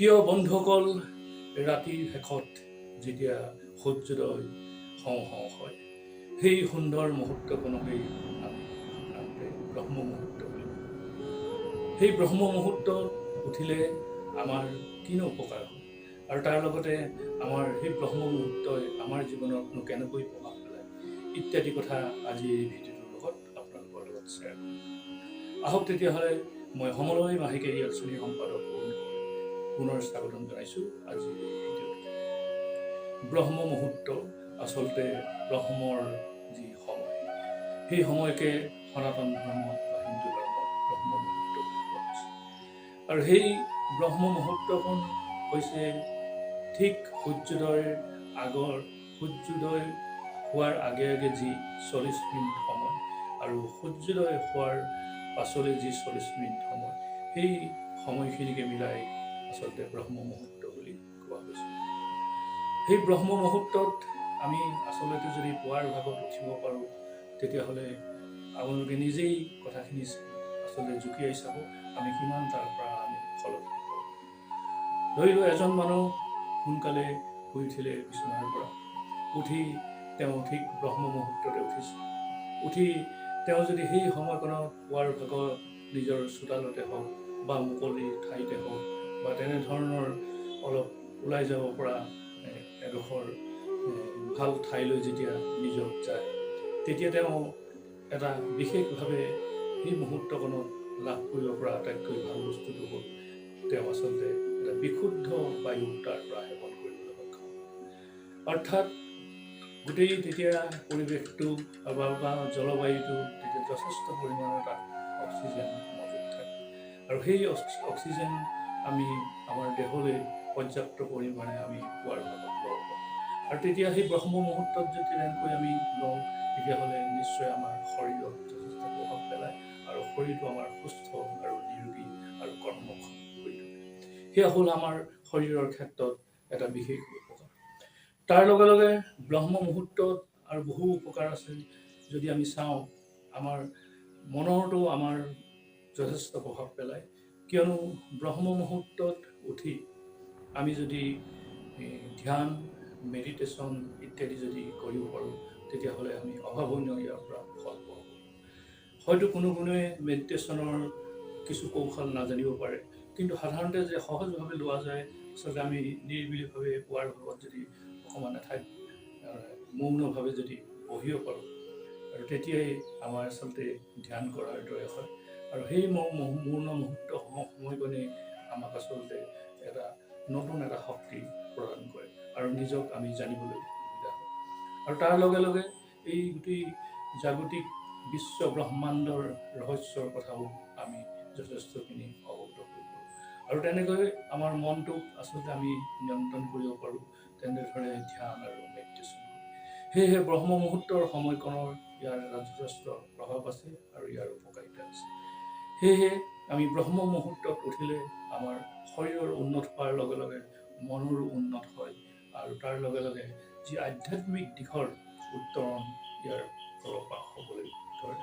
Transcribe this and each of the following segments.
প্ৰিয় বন্ধুসকল ৰাতিৰ শেষত যেতিয়া সূৰ্যোদয় হওঁ হওঁ হয় সেই সুন্দৰ মুহূৰ্তখনকেই আমি সাধাৰণতে ব্ৰহ্ম মুহূৰ্ত বুলি। সেই ব্ৰহ্ম মুহূৰ্তত উঠিলে আমাৰ কিনো উপকাৰ হয় আৰু তাৰ লগতে আমাৰ সেই ব্ৰহ্ম মুহূৰ্তই আমাৰ জীৱনতনো কেনেকৈ প্ৰভাৱ পেলায়? ইত্যাদি কথা আজি এই ভিডিঅ'টোৰ লগত আপোনালোকৰ লগত শ্বেয়াৰ কৰিম আহক তেতিয়াহ'লে মই সমলয় মাহেকী আলোচনী সম্পাদক গগৈ পুনৰ স্বাগতম জনাইছোঁ আজি ব্ৰহ্ম মুহূৰ্ত আচলতে ব্ৰহ্মৰ যি সময় সেই সময়কে সনাতন ধৰ্মত বা হিন্দু ধৰ্মত ব্ৰহ্ম মুহূৰ্ত বুলি কোৱা হৈছে। আৰু সেই ব্ৰহ্ম মুহূৰ্তখন হৈছে ঠিক সূৰ্যোদয়ৰ আগৰ সূৰ্যোদয় হোৱাৰ আগে আগে যি চল্লিছ মিনিট সময় আৰু সূৰ্যোদয় হোৱাৰ পাছলৈ যি চল্লিছ মিনিট সময় সেই সময়খিনিকে মিলাই আচলতে ব্ৰহ্ম মুহূৰ্ত বুলি কোৱা হৈছে। সেই ব্ৰহ্ম মুহূৰ্তত আমি আচলতে যদি পুৱাৰ ভাগত উঠিব পাৰোঁ তেতিয়াহ'লে আপোনালোকে নিজেই কথাখিনি আচলতে জুকিয়াই চাব আমি কিমান তাৰ পৰা আমি পাওঁ ধৰি লওঁ এজন মানুহ সোনকালে শুই উঠিলে বিচনাৰ পৰা। উঠি তেওঁ ঠিক ব্ৰহ্ম মুহূৰ্ততে উঠিছে। উঠি তেওঁ যদি সেই সময়কণত পুৱাৰ ভাগত নিজৰ চোতালতে হওক বা মুকলি ঠাইতে হওক বা তেনেধৰণৰ অলপ ওলাই যাব পৰা এডোখৰ ভাল ঠাইলৈ যেতিয়া নিজক যায় তেতিয়া তেওঁ এটা বিশেষভাৱে সেই মুহূৰ্তকণত লাভ কৰিব পৰা আটাইতকৈ ভাল বস্তুটো হ'ল তেওঁ আচলতে এটা বিশুদ্ধ বায়ু তাৰ পৰা সেৱন কৰিবলৈ সক্ষম অৰ্থাৎ গোটেই তেতিয়া পৰিৱেশটো বা জলবায়ুটো তেতিয়া যথেষ্ট পৰিমাণৰ তাত অক্সিজেন মজুত থাকে। আৰু সেই অক্স- অক্সিজেন আমি আমাৰ দেহলৈ পৰ্যাপ্ত পৰিমাণে আমি পোৱাৰ আৰু তেতিয়া সেই ব্ৰহ্ম মুহূৰ্তত যদি তেনেকৈ আমি লওঁ তেতিয়াহ'লে নিশ্চয় আমাৰ শৰীৰত যথেষ্ট প্ৰভাৱ পেলায় আৰু শৰীৰটো আমাৰ সুস্থ আৰু নিৰোগী আৰু কৰ্মক্ষম কৰি তোলে সেয়া হ'ল আমাৰ শৰীৰৰ ক্ষেত্ৰত এটা বিশেষ উপকাৰ। তাৰ লগে লগে ব্ৰহ্ম মুহূৰ্তত আৰু বহু উপকাৰ আছে। যদি আমি চাওঁ আমাৰ মনৰতো আমাৰ যথেষ্ট প্ৰভাৱ পেলায়। কিয়নো ব্ৰহ্ম মুহূৰ্তত উঠি আমি যদি ধ্যান মেডিটেশ্যন ইত্যাদি যদি কৰিব পাৰোঁ তেতিয়াহ'লে আমি অভাৱনীয় ইয়াৰ পৰা ফল পাৰোঁ। হয়তো কোনো কোনোৱে মেডিটেশ্যনৰ কিছু কৌশল নাজানিব পাৰে কিন্তু সাধাৰণতে যে সহজভাৱে লোৱা যায় আচলতে আমি নিৰিবিলিভাৱে পোৱাৰ ভাগত যদি অকণমান এঠাইত মৌনভাৱে যদি বহিব পাৰোঁ আৰু তেতিয়াই আমাৰ আচলতে ধ্যান কৰাৰ দৰে হয়। আৰু সেই মৌ- মৌ- মৌন মুহূৰ্ত সম- সময়কণেই আমাক আচলতে এটা নতুন এটা শক্তি প্ৰদান কৰে আৰু নিজক আমি জানিবলৈ সুবিধা হয়। আৰু তাৰ লগে লগে এই গোটেই জাগতিক বিশ্ব ব্ৰহ্মাণ্ডৰ ৰহস্যৰ কথাও আমি যথেষ্টখিনি অৱগত কৰিব আৰু তেনেকৈ আমাৰ মনটোক আচলতে আমি নিয়ন্ত্ৰণ কৰিব পাৰোঁ তেনেদৰে ধ্যান আৰু মেডিটেশ্যন সেয়েহে ব্ৰহ্ম মুহূৰ্তৰ সময়কণৰ ইয়াৰ এটা যথেষ্ট প্ৰভাৱ আছে আৰু ইয়াৰ উপকাৰিতা আছে। সেয়েহে আমি ব্ৰহ্ম মুহূৰ্তত উঠিলে আমাৰ শৰীৰৰ উন্নত হোৱাৰ লগে লগে মনৰো উন্নত হয় আৰু তাৰ লগে লগে যি আধ্যাত্মিক দিশৰ উত্তৰণ ইয়াৰ ফালৰ পৰা হ'বলৈ ধৰে।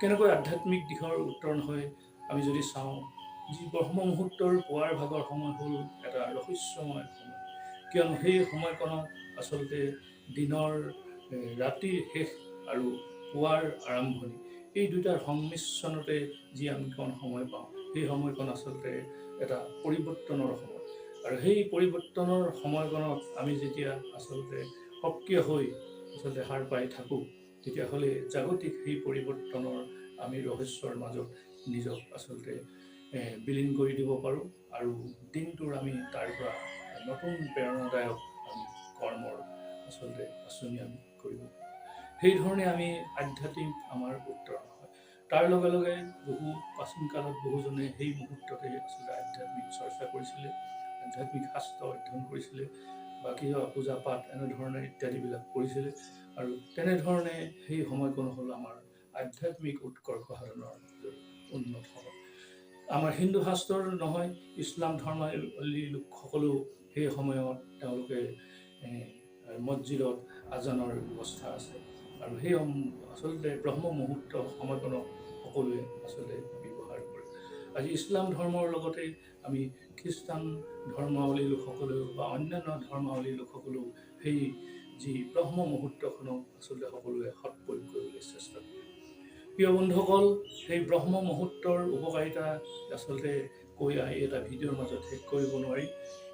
কেনেকৈ আধ্যাত্মিক দিশৰ উত্তৰণ হয়? আমি যদি চাওঁ যি ব্ৰহ্ম মুহূৰ্তৰ পুৱাৰ ভাগৰ সময় হ'ল এটা ৰহস্যময় সময়। কিয়নো সেই সময়কণত আচলতে দিনৰ ৰাতিৰ শেষ আৰু পুৱাৰ আৰম্ভণি। এই দুটাৰ সংমিশ্ৰণতে যি আমি কণ সময় পাওঁ সেই সময়কণ আচলতে এটা পৰিৱৰ্তনৰ সময়। আৰু সেই পৰিৱৰ্তনৰ সময়কণত আমি যেতিয়া আচলতে সক্ৰিয় হৈ আচলতে সাৰ পাই থাকোঁ তেতিয়াহ'লে জাগতিক সেই পৰিৱৰ্তনৰ আমি ৰহস্যৰ মাজত নিজক আচলতে বিলীন কৰি দিব পাৰোঁ আৰু দিনটোৰ আমি তাৰ পৰা নতুন প্ৰেৰণাদায়ক আমি কৰ্মৰ আচলতে আঁচনি আমি কৰিব পাৰোঁ। সেইধৰণে আমি আধ্যাত্মিক আমাৰ উত্তৰণ হয়। তাৰ লগে লগে বহু প্ৰাচীন কালত বহুজনে সেই মুহূৰ্ততে আচলতে আধ্যাত্মিক চৰ্চা কৰিছিলে আধ্যাত্মিক শাস্ত্ৰ অধ্যয়ন কৰিছিলে বা কিবা পূজা পাঠ এনেধৰণে ইত্যাদিবিলাক কৰিছিলে আৰু তেনেধৰণে সেই সময়কণ হ'ল আমাৰ আধ্যাত্মিক উৎকৰ্ষ সাধনৰ উন্নত সময়। আমাৰ হিন্দু শাস্ত্ৰৰ নহয় ইছলাম ধৰ্মাৱলী লোকসকলেও সেই সময়ত তেওঁলোকে মছজিদত আজানৰ ব্যৱস্থা আছে। আৰু সেই আচলতে ব্ৰহ্ম মুহূৰ্ত সময়কণক সকলোৱে আচলতে ব্যৱহাৰ কৰে। আজি ইছলাম ধৰ্মৰ লগতে আমি খ্ৰীষ্টান ধৰ্মাৱলী লোকসকলেও বা অন্যান্য ধৰ্মাৱলী লোকসকলেও সেই যি ব্ৰহ্ম মুহূৰ্তখনক আচলতে সকলোৱে সৎ প্ৰয়োগ কৰিবলৈ চেষ্টা কৰে। প্ৰিয় বন্ধুসকল সেই ব্ৰহ্ম মুহূৰ্তৰ উপকাৰিতা আচলতে কৈ আহি এটা ভিডিঅ'ৰ মাজত শেষ কৰিব নোৱাৰি।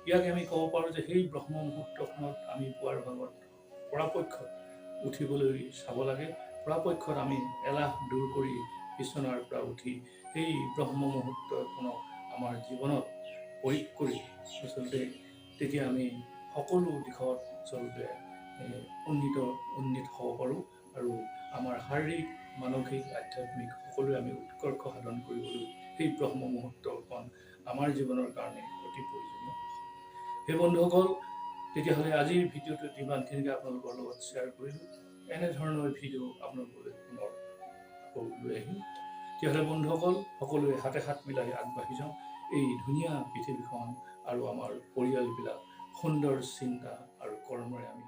ইয়াক আমি ক'ব পাৰোঁ যে সেই ব্ৰহ্ম মুহূৰ্তখনত আমি পুৱাৰ ভাগত পৰাপক্ষত উঠিবলৈ চাব লাগে। পৰাপক্ষত আমি এলাহ দূৰ কৰি বিচনাৰ পৰা উঠি সেই ব্ৰহ্ম মুহূৰ্তখনক আমাৰ জীৱনত প্ৰয়োগ কৰি আচলতে তেতিয়া আমি সকলো দিশত আচলতে উন্নীত উন্নীত হ'ব পাৰোঁ আৰু আমাৰ শাৰীৰিক মানসিক আধ্যাত্মিক সকলোৱে আমি উৎকৰ্ষ সাধন কৰিবলৈ সেই ব্ৰহ্ম মুহূৰ্তখন আমাৰ জীৱনৰ কাৰণে অতি প্ৰয়োজনীয়। সেই বন্ধুসকল তেতিয়াহ'লে আজিৰ ভিডিঅ'টোত ইমানখিনিকে আপোনালোকৰ লগত শ্বেয়াৰ কৰিলোঁ। এনেধৰণৰ ভিডিঅ' আপোনালোকলৈ পুনৰ আকৌ লৈ আহিম। তেতিয়াহ'লে বন্ধুসকল সকলোৱে হাতে হাত মিলাই আগবাঢ়ি যাওঁ এই ধুনীয়া পৃথিৱীখন আৰু আমাৰ পৰিয়ালবিলাক সুন্দৰ চিন্তা আৰু কৰ্মৰে আমি